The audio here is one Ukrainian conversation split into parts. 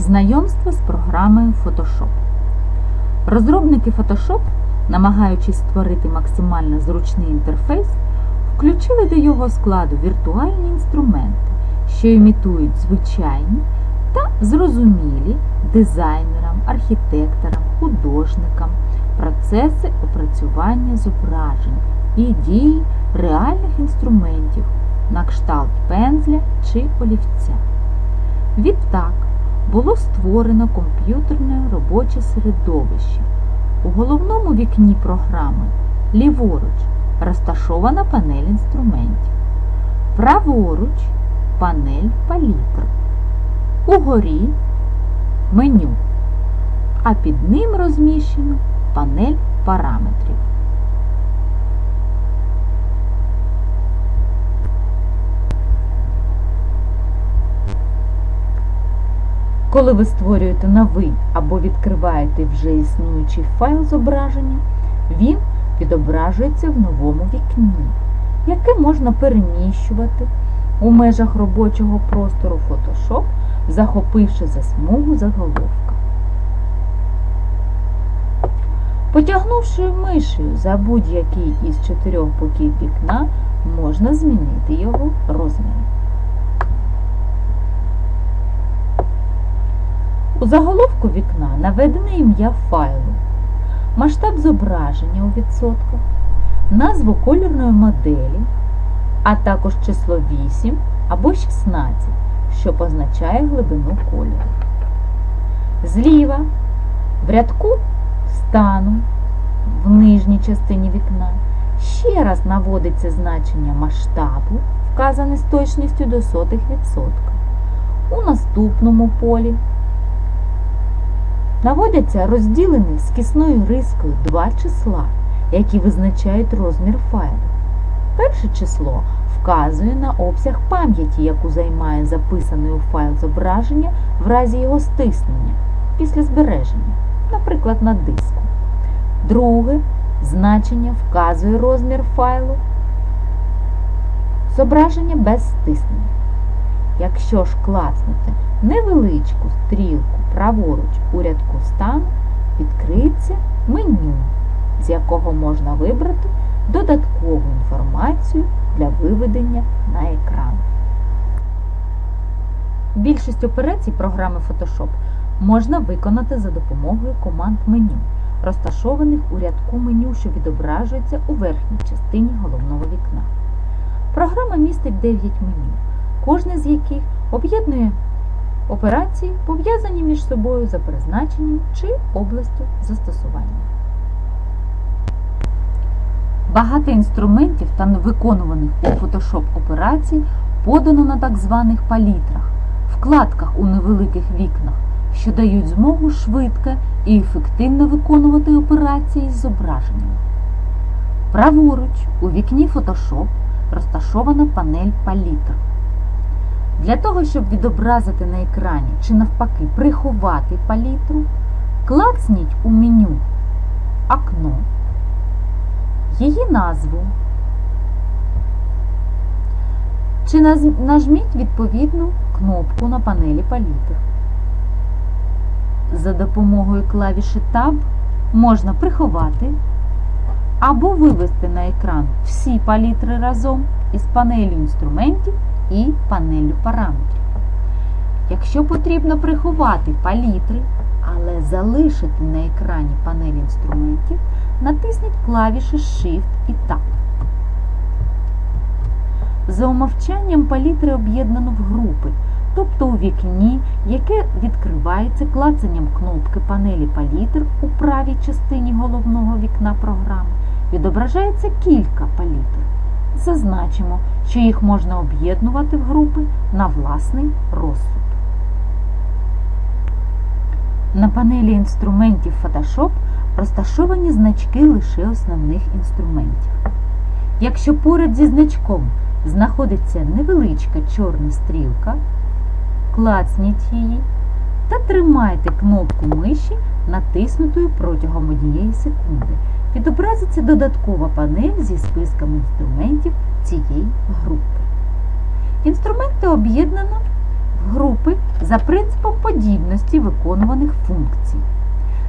Знайомство з програмою Photoshop. Розробники Photoshop, намагаючись створити максимально зручний інтерфейс, включили до його складу віртуальні інструменти, що імітують звичайні та зрозумілі дизайнерам, архітекторам, художникам процеси опрацювання зображень і дії реальних інструментів на кшталт пензля чи олівця. Відтак було створено комп'ютерне робоче середовище. У головному вікні програми ліворуч розташована панель інструментів, праворуч панель палітр, угорі меню, а під ним розміщено панель параметрів. Коли ви створюєте новий або відкриваєте вже існуючий файл зображення, він відображується в новому вікні, яке можна переміщувати у межах робочого простору Photoshop, захопивши за смугу заголовка. Потягнувши мишею за будь-який із чотирьох боків вікна, можна змінити його розмір. Заголовку вікна наведене ім'я файлу, масштаб зображення у відсотках, назву кольорної моделі, а також число 8 або 16, що позначає глибину кольору. Зліва в рядку стану в нижній частині вікна ще раз наводиться значення масштабу, вказане з точністю до сотих відсотка. У наступному полі наводяться розділені з кисною рискою два числа, які визначають розмір файлу. Перше число вказує на обсяг пам'яті, яку займає записане у файл зображення в разі його стиснення після збереження, наприклад, на диску. Друге значення вказує розмір файлу зображення без стиснення. Якщо ж клацнути невеличку стрілку праворуч у рядку стану, відкриється меню, з якого можна вибрати додаткову інформацію для виведення на екран. Більшість операцій програми Photoshop можна виконати за допомогою команд меню, розташованих у рядку меню, що відображується у верхній частині головного вікна. Програма містить 9 меню, кожне з яких об'єднує операції, пов'язані між собою за призначенням чи областю застосування. Багато інструментів та виконуваних у Photoshop операцій подано на так званих палітрах, вкладках у невеликих вікнах, що дають змогу швидко і ефективно виконувати операції з зображеннями. Праворуч у вікні Photoshop розташована панель палітр. Для того, щоб відобразити на екрані чи навпаки приховати палітру, клацніть у меню Окно, її назву чи нажміть відповідну кнопку на панелі палітр. За допомогою клавіші Tab можна приховати або вивести на екран всі палітри разом із панелью інструментів і панелью параметрів. Якщо потрібно приховати палітри, але залишити на екрані панель інструментів, натисніть клавіші Shift і Tab. За умовчанням палітри об'єднано в групи, тобто у вікні, яке відкривається клацанням кнопки панелі палітр у правій частині головного вікна програми, відображається кілька палітр. Зазначимо, що їх можна об'єднувати в групи на власний розсуд. На панелі інструментів Photoshop розташовані значки лише основних інструментів. Якщо поряд зі значком знаходиться невеличка чорна стрілка, клацніть її та тримайте кнопку миші натиснутою протягом однієї секунди. Відобразиться додаткова панель зі списком інструментів цієї групи. Інструменти об'єднано в групи за принципом подібності виконуваних функцій.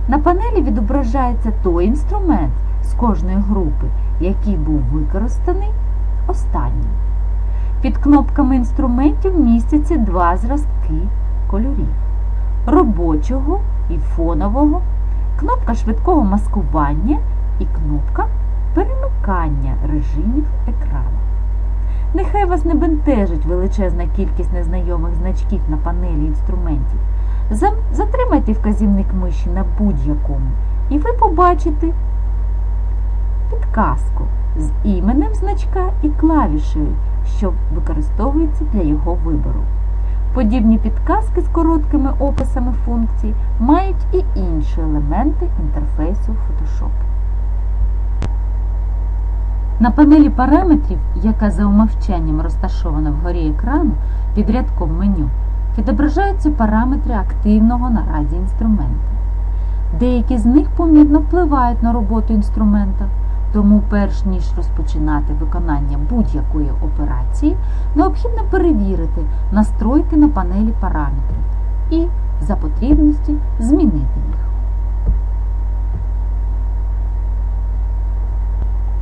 На панелі відображається той інструмент з кожної групи, який був використаний останнім. Під кнопками інструментів містяться два зразки кольорів робочого і фонового, кнопка швидкого маскування і кнопка перемикання режимів екрану. Нехай вас не бентежить величезна кількість незнайомих значків на панелі інструментів. Затримайте вказівник миші на будь-якому, і ви побачите підказку з іменем значка і клавішею, що використовується для його вибору. Подібні підказки з короткими описами функцій мають і інші елементи інтерфейсу Photoshop. На панелі параметрів, яка за умовчанням розташована вгорі екрану під рядком меню, відображаються параметри активного наразі інструмента. Деякі з них помітно впливають на роботу інструмента, тому перш ніж розпочинати виконання будь-якої операції, необхідно перевірити настройки на панелі параметрів і за потрібності змінити їх.